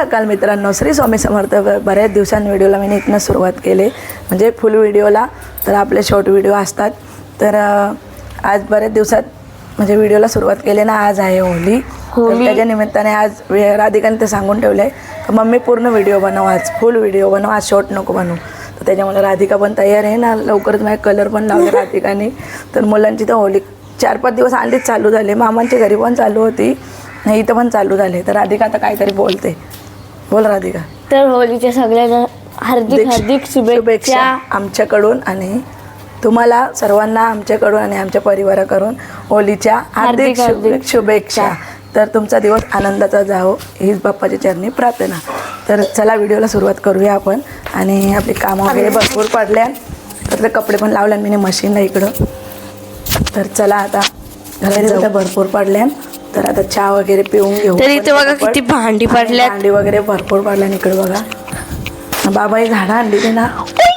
सकाळ मित्रांनो. श्री स्वामी समर्थ बऱ्याच दिवसांनी व्हिडिओला मी इथनं सुरुवात केली. म्हणजे फुल व्हिडिओला तर आपले शॉर्ट व्हिडिओ असतात. तर आज बऱ्याच दिवसात म्हणजे व्हिडिओला सुरुवात केली ना आज आहे होली. तर त्याच्या निमित्ताने आज राधिकाने ते सांगून ठेवले की मम्मी पूर्ण व्हिडिओ बनव आज. फुल व्हिडिओ बनव. आज शॉर्ट नको बनवू. तर त्याच्यामुळे राधिका पण तयार आहे ना. लवकरच माझे कलर पण लावले राधिकाने. तर मुलांची तर होली चार पाच दिवस आधीच चालू झाले. मामांच्या घरी पण चालू होती. नाही इथं पण चालू झाले. तर राधिका आता काहीतरी बोलते. बोल राधिका. तर होलीच्या सगळ्यांना हार्दिक हार्दिक शुभेच्छा. आमच्याकडून आणि तुम्हाला सर्वांना आमच्याकडून आणि आमच्या परिवाराकडून होलीच्या हार्दिक हार्दिक शुभे- हार्दिक शुभेच्छा. तर तुमचा दिवस आनंदाचा जावो. हीच बाप्पाच्या चरणी प्रार्थना. तर चला व्हिडिओला सुरुवात करूया आपण. आणि आपली कामं वगैरे भरपूर पडल्या. तर कपडे पण लावल्या मी मशीनला इकडं. तर चला आता. घरात आता भरपूर पडल्या. तर आता चहा वगैरे पिऊन घेऊ. तर इथे बघा. किती भांडी आणि पडल्यात. भांडी वगैरे भरपूर पडल्या इकडे बघा. बाबा ही झाडं आणली ते ना.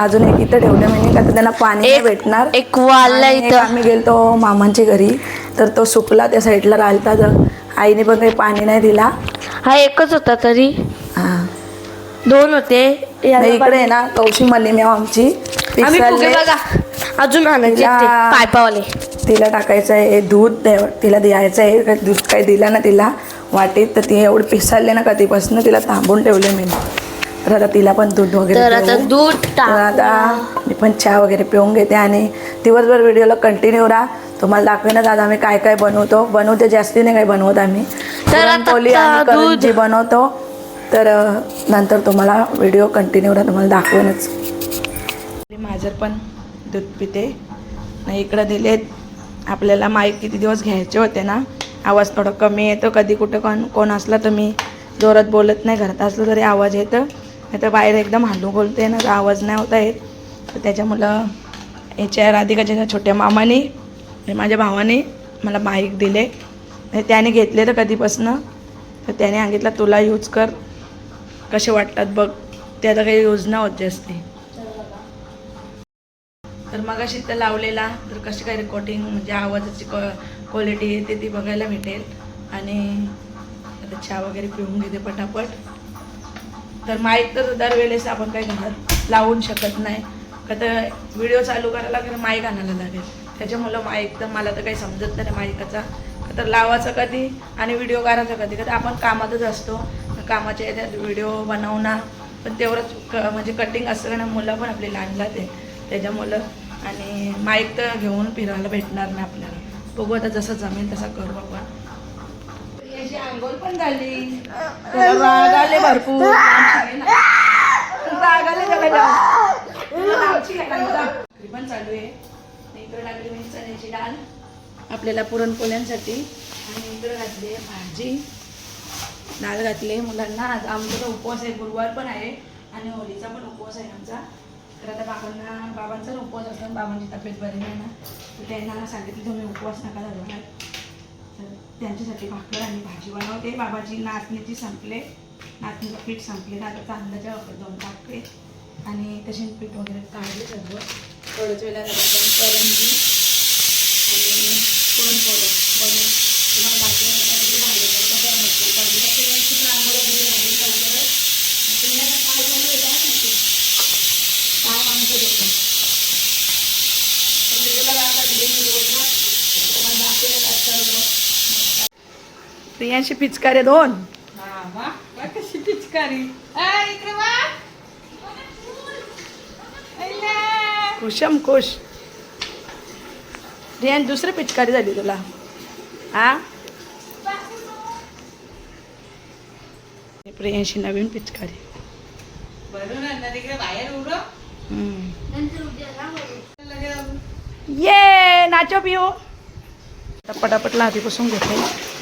अजून एक इथं ठेवलं मी का तर त्यांना पाणी भेटणार. एक एक इथं. आम्ही गेलतो मामांच्या घरी. तर तो सुकला त्या साईडला राहिलता तर आईने पण काही पाणी नाही दिला. हा एकच होता तरी. हा. दोन होते. इकडे ना कौशी मल्लिमेव आमची. आम्ही. बघा. अजून आणायचे पायपावाले तिला टाकायचं आहे दूध तिला द्यायचं आहे का दूध काही दिला ना तिला वाटीत तर ती एवढी पिसाळले ना कधीपासून तिला थांबून ठेवले मी. तर आता तिला पण दूध वगैरे तर आता देऊ. दूध आता मी पण चहा वगैरे पिऊन घेते आणि दिवसभर व्हिडिओला कंटिन्यू राहा. तुम्हाला दाखवेनच आज आम्ही काय काय बनवतो. बनवते जास्ती नाही काय बनवत आम्ही. तर करंजी बनवतो तर नंतर तुम्हाला व्हिडिओ कंटिन्यू राहा तुम्हाला दाखवेनच. माझं पण दूध पिते. नाही इकडं दिलेत. आपल्याला माईक किती दिवस घ्यायचे होते ना. आवाज थोडा कमी येतो. कधी कुठं कोण कोण असलं तर मी जोरात बोलत नाही. घरात असलं तरी आवाज येतं. नाही तर बाहेर एकदम हलू बोलते ना. तर आवाज नाही होता येत तर त्याच्यामुळं याच्या राधिकाच्या छोट्या मामाने आणि माझ्या भावाने मला माईक दिले. त्याने घेतले तर कधीपासनं. तर त्याने सांगितलं तुला यूज कर. कसे वाटतात बघ. ते आता काही योजना होत जास्ती. तर मग अशी तर लावलेला तर कशी काय रेकॉर्डिंग म्हणजे आवाजाची क्वालिटी येते ती बघायला भेटेल. आणि आता चहा वगैरे पिऊन घेते पटापट. तर माईक तर दरवेळेस आपण काही घरात लावून शकत नाही. का तर व्हिडिओ चालू करायला लागेल माईक आणायला लागेल. त्याच्यामुळं माईक तर मला तर काही समजत नाही माईकाचा तर लावायचं कधी आणि व्हिडिओ करायचा कधी. का आपण कामातच असतो. कामाच्या याच्यात व्हिडिओ बनवणं पण तेवढंच क म्हणजे कटिंग असतं ना मुलं पण आपली लहान जाते त्याच्यामुळं आणि माईक तर घेऊन फिरायला भेटणार नाही आपल्याला. बघू आता जसं जमेल तसं करू आपण. याची आंघोळ पण झाली. त्याला राग आले भरपूर. राग आले पण चालू आहे. इकडे लागली मी चण्याची डाळ. आपल्याला पुरणपोळ्यांसाठी. आणि इकडे घातली आहे भाजी. डाळ घातली मुलांना. आज आमचा तर उपवास आहे. गुरुवार पण आहे. आणि होळीचा पण उपवास आहे आमचा. तर आता बाबांना बाबांचा उपवास असतो बाबांची तब्येत बरी नाही ना तर त्यांना सांगितलं तुम्ही उपवास नका धरणार तर त्यांच्यासाठी भाकर आणि भाजी बनवते. बाबाची नाचणीची संपले. नाचणीचं पीठ संपले. ना आता तांदळाच्या दोन टाकते. आणि तसे पीठ वगैरे काढले सर्व थोडंच वेळेला आपण करंजी आणि पुरणपोळी बनवून तुम्हाला आता तिथे भाजी वगैरे कसं भरपूर पडली तर ते व्यवस्थित रांगोळी वगैरे झाली लवकरच मग तुम्ही आता काय चालू आहे काय माहिती काय माणसं देतो तर व्हिडिओला राहा लागली मी रोज तुम्हाला दाखवेन आज सर्व प्रियांशी पिचकारे दोन कशी पिचकारी. इकडे वा खुशम खुश प्रियान दुसरी पिचकारी झाली तुला. हा? प्रियांशी नवीन पिचकारी. ये नाचो पिओ पटापट लादी पुसून घेते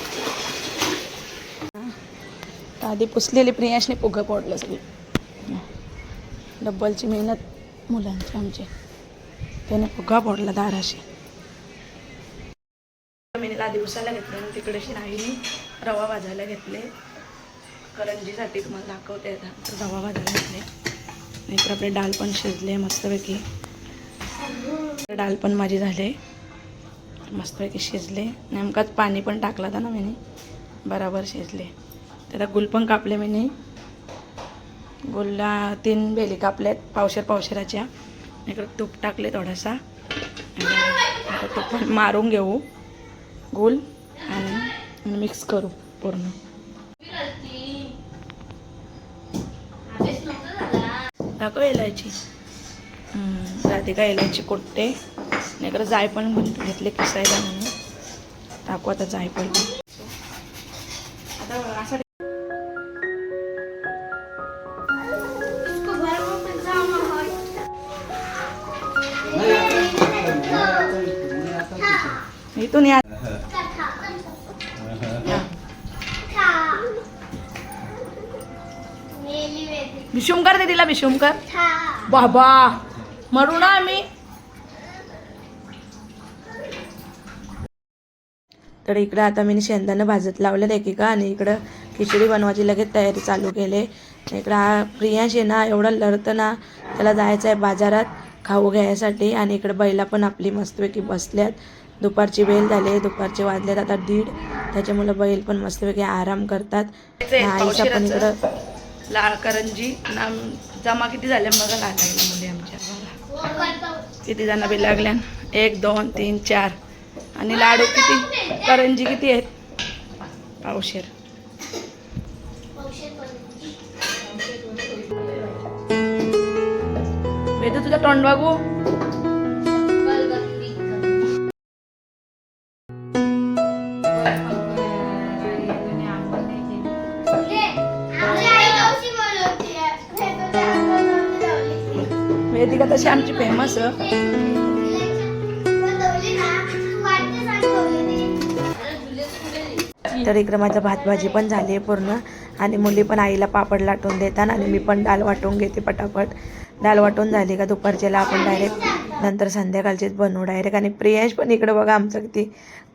तर आधी पुसलेली प्रियांशने पुगं पोडलं सगळी. डब्बलची मेहनत मुलांची आमची. त्याने फुगा पडला दाराशी. मी दिवसाला घेतलं आणि तिकडे राहिली. रवा भाजायला घेतले. करंजीसाठी तुम्हाला दाखवते आता. रवा भाजायला घेतले. नाहीतर आपले डाळ पण शिजले मस्तपैकी. डाळ पण माझी झाले. मस्तपैकी शिजले. नेमकाच पाणी पण टाकलं होता ना मी बराबर शिजले. त्याला गुल पण कापले मी नाही. गुलला तीन बेली कापल्यात पावशेर पावशेराच्या. इकडे तूप टाकले थोडासा. आता तूप पण मारून घेऊ. गुल आणि मिक्स करू पूर्ण. टाकू इलायची. राधिका इलायची कुटते आणि जायफळ पण घेतले किसायला म्हणून. टाकू आता जायफळ पण. आता विषुम कर दे तिला विषुम कर बाबा मरू ना आम्ही. तर इकडं आता मी शेंदानं भाजत लावलेलं एकेका आणि इकडं खिचडी बनवायची लगेच तयारी चालू केली. इकडं हा प्रियांश आहे ना एवढा लढतं ना त्याला जायचं आहे बाजारात खाऊ घ्यायसाठी आणि इकडं बैला पण आपली मस्तपैकी बसल्यात. दुपारची वेळ झाली दुपारचे वाजल्यात आता दीड. त्याच्यामुळे बैल पण मस्तपैकी आराम करतात. आईचा पण इकडं लाळ करंजी नाम जमा किती झाल्या बघा लागायला मुली आमच्या. किती जण बी लागल्या एक दोन तीन चार. आणि लाडू किती? करंजी किती आहेत? पावशेर. वेदू तुझा तोंड बघू. तशी आमची फेमस तर इकडं माझं भात भाजी पण झाली आहे पूर्ण. आणि मुली पण आईला पापड लाटून देतात आणि मी पण डाळ वाटून घेते पटापट. दाल वाटून झाली का दुपारच्याला आपण डायरेक्ट नंतर संध्याकाळचीच बनवू डायरेक्ट आणि प्रियांश पण इकडं बघा आमचं किती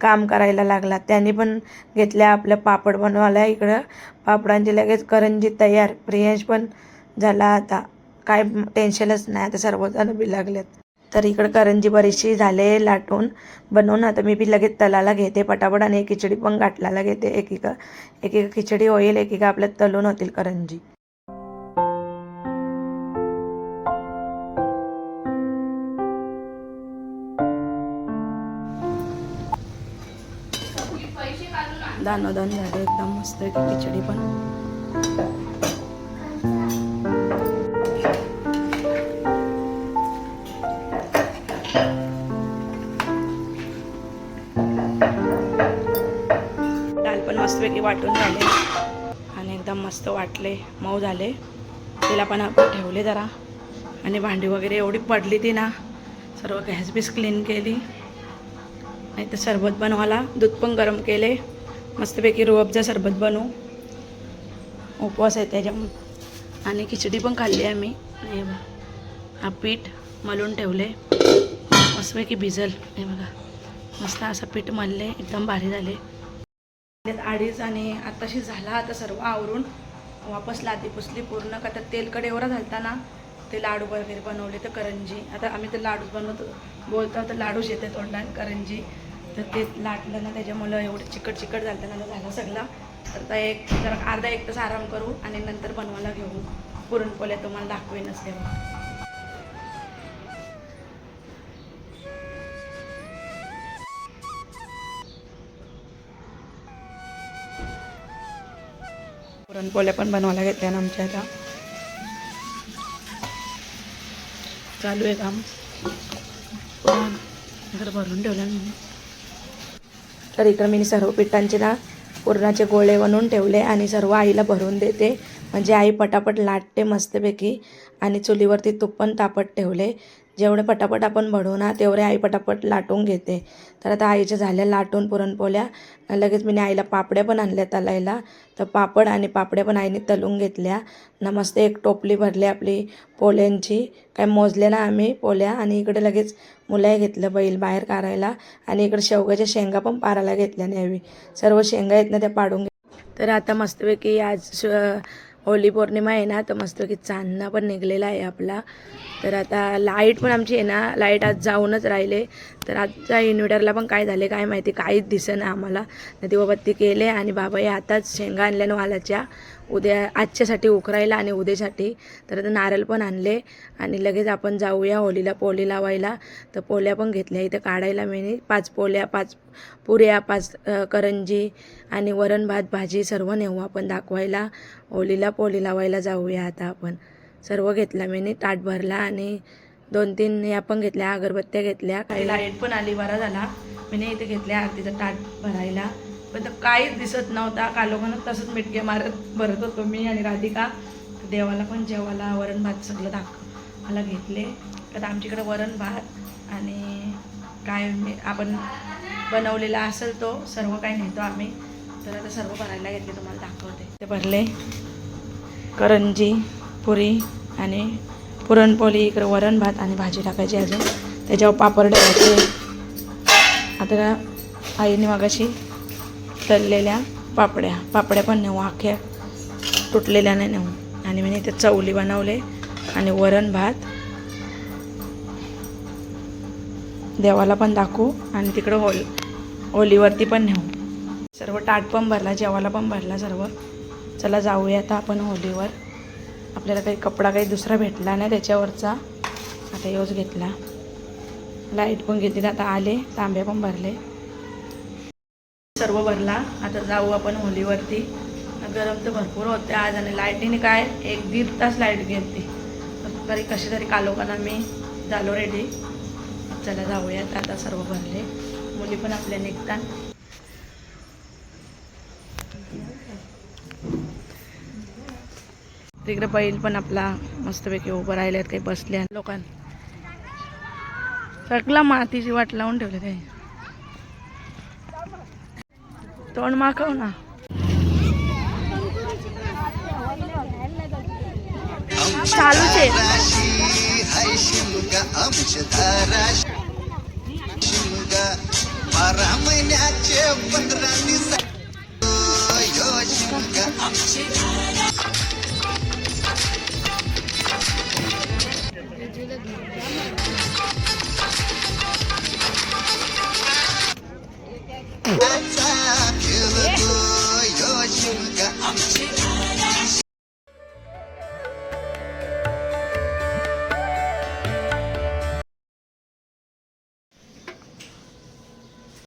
काम करायला लागला. त्यांनी पण घेतल्या आपल्या पापड बनवायला इकडं. पापडांची लगेच करंजी तयार. प्रियांश पण झाला आता. काय टेन्शनच नाही. आता सर्वजण बी लागलेत. तर इकडं करंजी बरीचशी झाले लाटून. बनवून आता मी बी लगेच तलाला घेते. पटापट आणि एक खिचडी पण गाठलाला घेते. एकेका एकेका खिचडी होईल एकेका आपल्यात तलून होतील करंजी. दानोदान झाले. एकदम मस्त आहे खिचडी पण. वाटून झाले आणि एकदम मस्त वाटले मऊ झाले. तिला पण आपण ठेवले जरा. आणि भांडी वगैरे एवढी पडली ती ना सर्व गॅस बीस क्लीन केली. नाही तर सरबत बनवायला दूध पण गरम केले. मस्तपैकी रोअबचा सरबत बनवू. उपवास आहे त्याच्यामुळे. आणि खिचडी पण खाल्ली आहे मी हे बघा. हा पीठ मलून ठेवले. मस्तपैकी भिजल. हे बघा. मस्त असं पीठ मलले एकदम भारी झाले. अडीच आणि आताशी झाला आता सर्व आवरून वापस लादी पुसली पूर्ण. का तर तेलकड एवढा झालता ना ते लाडू वगैरे बनवले तर करंजी. आता आम्ही तर लाडूच बनवतो. बोलतो तर लाडूच येते तोंडात करंजी. तर ते लाटलं ना त्याच्यामुळं एवढं चिकट चिकट झालं ना झालं सगळं. तर आता एक जरा अर्धा एक तास आराम करू आणि नंतर बनवायला घेऊ. पुरणपोळ्या तुम्हाला दाखवेनच तेव्हा पुरणपोळ्या पण बनवायला घेतल्या ना आमच्या आता चालू आहे काम. पुरण भरून ठेवलं मी तर इकडं मी सर्व पिठांचे ना पुरणाचे गोळे बनवून ठेवले आणि सर्व आईला भरून देते. म्हणजे आई पटापट लाटते मस्तपैकी आणि चुलीवरती तूप पण तापत ठेवले. जेवढे पटापट आपण भडू ना तेवढे आई पटापट लाटून घेते. तर आता आईच्या झाल्या लाटून पुरणपोळ्या. लगेच मी आईला पापड्या पण आणल्या तलायला. तर पापड आणि पापड्या पण आईने तलून घेतल्या. ना मस्त एक टोपली भरली आपली पोल्यांची काय मोजले ना आम्ही पोल्या आणि इकडे लगेच मुलाही घेतलं बैल बाहेर काढायला आणि इकडे शेवग्याच्या शेंगा पण पारायला घेतल्या न्यावी. सर्व शेंगा आहेत ना त्या पाडून तर आता मस्तपैकी आज श- होली पौर्णिमा आहे ना तर मस्त की चांदणा पण निघलेला आहे आपला. तर आता लाइट पण आमची आहे ना लाइट आज जाऊनच राहिले. तर आजच्या इन्व्हर्टरला पण काय झाले काय माहिती काहीच दिसेना आम्हाला. दिवाबत्ती केले आणि बाबा हे आताच शेंगा आणल्या वालाच्या. उद्या आजच्यासाठी उकरायला आणि उद्यासाठी. तर आता नारळ पण आणले आणि लगेच आपण जाऊया होलीला पोली लावायला. तर पोल्या पण घेतल्या इथं काढायला मी पाच पोल्या पाच पुऱ्या पाच करंजी आणि वरण भात भाजी सर्व नेऊ आपण दाखवायला. होलीला पोली लावायला जाऊया आता आपण. सर्व घेतला मी ताट भरला आणि दोन तीन या पण घेतल्या अगरबत्त्या घेतल्या. काही लाइट पण आली बरा झाला. मी इथे घेतल्या आरतीचं ताट भरायला. पण तर काहीच दिसत नव्हता. कालोखानं तसंच मिटके मारत भरत होतो मी आणि राधिका. देवाला पण जेवायला वरण भात सगळं दाख मला घेतले. तर आमच्याकडे वरण भात आणि काय मी आपण बनवलेला असेल तो सर्व काही नेतो आम्ही. तर आता सर्व भरायला घेतले तुम्हाला दाखवते. ते भरले. करंजी पुरी आणि पुरणपोळी इकडे वरण भात आणि भाजी टाकायची अजून. त्याच्यावर पापड टाकायचे. आता आईने मागाशी तळलेल्या पापड्या. पापड्या पण नेऊ आख्या तुटलेल्या नाही नेऊ. आणि मी ते चवली बनवले आणि वरण भात. देवाला पण दाखवू आणि तिकडं होल होलीवरती पण नेऊ. सर्व ताट पण भरला जेवायला पण भरला सर्व. चला जाऊया आता आपण होलीवर. आपल्याला काही कपडा काही दुसरा भेटला नाही त्याच्यावरचा. आता योज घेतला. लाइट पण घेतली आता आले तांबे पण भरले. सर्व भरला. आता जाऊ आपण होलीवरती. गरम तर भरपूर होते आज आणि लाईटीने काय एक दीड तास लाइट घेतली तरी कशी तरी कालोकांना मी झालो रेडी चला जाऊयात आता सर्व भरले. मुली पण आपल्या निघतात. तिकडे बैल पण आपला मस्तपैकी उभं राहिले आहेत काही बसले लोकांनी. सगळा मातीची वाट लावून ठेवली काही तोंड माखव ना. चालूच आहे